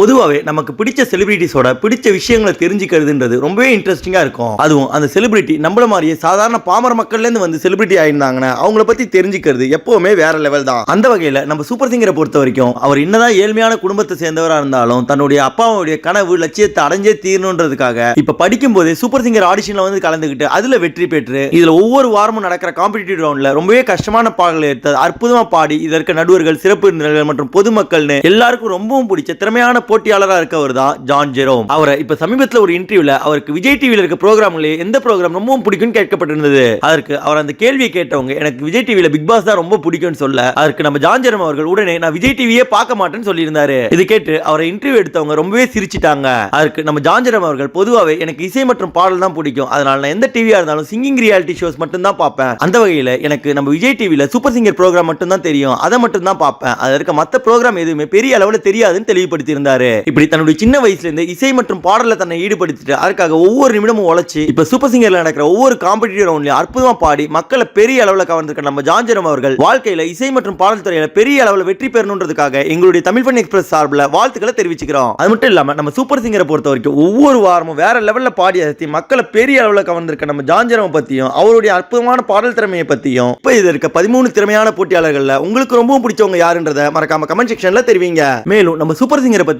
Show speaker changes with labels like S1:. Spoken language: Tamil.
S1: பொதுவாகவே நமக்கு பிடிச்ச செலிபிரிட்டிஸோட பிடிச்ச விஷயங்களை தெரிஞ்சுக்கிறதுன்றது ரொம்பவே இன்ட்ரெஸ்டிங்காக இருக்கும். அதுவும் அந்த செலிபிரிட்டி நம்மள மாதிரியே சாதாரண பாமர மக்கள்லேருந்து வந்து செலிபிரிட்டி ஆயிருந்தாங்கன்னா அவங்கள பற்றி தெரிஞ்சுக்கிறது எப்போவுமே வேற லெவல் தான். அந்த வகையில் நம்ம சூப்பர் சிங்கரை பொறுத்த வரைக்கும் அவர் என்னதான் ஏழ்மையான குடும்பத்தை சேர்ந்தவராக இருந்தாலும் தன்னுடைய அப்பாவுடைய கனவு லட்சியத்தை அடைஞ்சே தீரணுன்றதுக்காக இப்போ படிக்கும் போதே சூப்பர் சிங்கர் ஆடிஷனில் வந்து கலந்துக்கிட்டு அதில் வெற்றி பெற்று இதில் ஒவ்வொரு வாரமும் நடக்கிற காம்படிட்டிவ் ரவுண்டில் ரொம்பவே கஷ்டமான பாடல்களை எடுத்து அற்புதமாக பாடி இதற்கு நடுவர்கள் சிறப்பு மற்றும் பொதுமக்கள்னு எல்லாருக்கும் ரொம்பவும் பிடிச்ச திறமையான போட்டியாளராக இருக்கவர் தான் ஜான் ஜெரோம். அவரை இப்ப சமீபத்தில் ஒரு இன்டர்வியூல அவருக்கு விஜய் டிவியில் இருக்க ப்ரோக்ராம்ல எந்த ப்ரோக்ராம் ரொம்பவும் பிடிக்கும்னு கேட்கப்பட்டிருந்தது. அதற்கு அவர் அந்த கேள்வியை கேட்டவங்க எனக்கு விஜய் டிவியில் பிக் பாஸ் தான் ரொம்ப பிடிக்கும்னு சொல்ல. அதற்கு நம்ம ஜான் ஜெரோம் அவர்கள் உடனே நான் விஜய் டிவியே பார்க்க மாட்டேன்னு சொல்லியிருந்தாரு. இது கேட்டு அவரை இன்டர்வியூ எடுத்தவங்க ரொம்பவே சிரிச்சிட்டாங்க. அதற்கு நம்ம ஜான் ஜெரோம் அவர்கள் பொதுவாகவே எனக்கு இசை மற்றும் பாடல் தான் பிடிக்கும். அதனால நான் எந்த டிவியா இருந்தாலும் சிங்கிங் ரியாலிட்டி ஷோஸ் மட்டும் தான் பார்ப்பேன். அந்த வகையில் எனக்கு நம்ம விஜய் டிவியில் சூப்பர் சிங்கர் ப்ரோக்ராம் மட்டும் தான் தெரியும். அதை மட்டும் தான் பார்ப்பேன். அதில் இருக்க மற்ற ப்ரோக்ராம் எதுவுமே பெரிய அளவில் தெரியாதுன்னு தெளிவுபடுத்தியிருந்தார். இப்படி தன்னுடைய சின்ன வயசுல இருந்து இசை மற்றும் பாடல தன்னை ஈடுபடுத்திட்டு அதுக்காக ஒவ்வொரு நிமிடமும் உழைச்சி இப்ப சூப்பர் சிங்கர்ல நடக்கிற ஒவ்வொரு காம்படிட்டிவ் ரவுண்ட்லயும் அற்புதமா பாடி மக்களை பெரிய அளவில் கவர்ந்திருக்க நம்ம ஜான்ஜரம் அவர்கள் வாழ்க்கையில இசை மற்றும் பாடல் துறையில பெரிய அளவில் வெற்றி பெறணுன்றதுக்காக எங்களுடைய தமிழ் பண்ணி எக்ஸ்பிரஸ் சார்பில் வாழ்த்துக்களை தெரிவிச்சுக்கிறோம். அது மட்டும் இல்லாம நம்ம சூப்பர் சிங்கரை பொறுத்த வரைக்கும் ஒவ்வொரு வாரமும் வேற லெவல்ல பாடி அசத்தி மக்களை பெரிய அளவில் கவர்ந்திருக்க நம்ம ஜான்ஜரம் பத்தியும் அவருடைய அற்புதமான பாடல் திறமையை பத்தியும் இப்ப இது இருக்க பதிமூணு திறமையான போட்டியாளர்கள்ல உங்களுக்கு ரொம்பவும் பிடிச்சவங்க யாருன்றத மறக்காம கமெண்ட் செக்ஷன்ல தெரிவிங்க. மேலும் நம்ம சூப்பர் சிங்கரை பத்தி